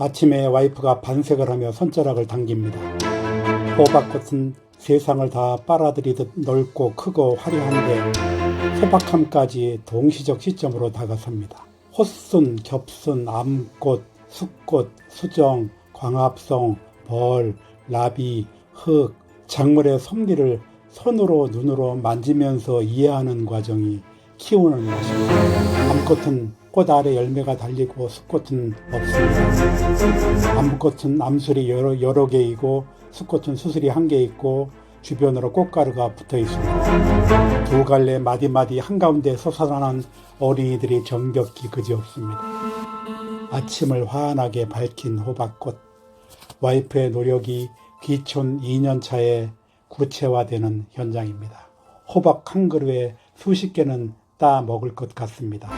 아침에 와이프가 반색을 하며 손자락을 당깁니다. 호박꽃은 세상을 다 빨아들이듯 넓고 크고 화려한데 소박함까지 동시적 시점으로 다가섭니다. 호순, 겹순, 암꽃, 숫꽃, 수정, 광합성, 벌, 나비, 흙, 작물의 섭리를 손으로 눈으로 만지면서 이해하는 과정이 키우는 맛입니다. 암꽃은 꽃 아래 열매가 달리고 숫꽃은 없습니다. 암꽃은 암술이 여러, 여러 개이고 숫꽃은 수술이 한 개 있고 주변으로 꽃가루가 붙어 있습니다. 두 갈래 마디마디 한가운데 솟아나는 어린이들이 정겹기 그지없습니다. 아침을 환하게 밝힌 호박꽃. 와이프의 노력이 귀촌 2년 차에 구체화되는 현장입니다. 호박 한 그루에 수십 개는 따 먹을 것 같습니다.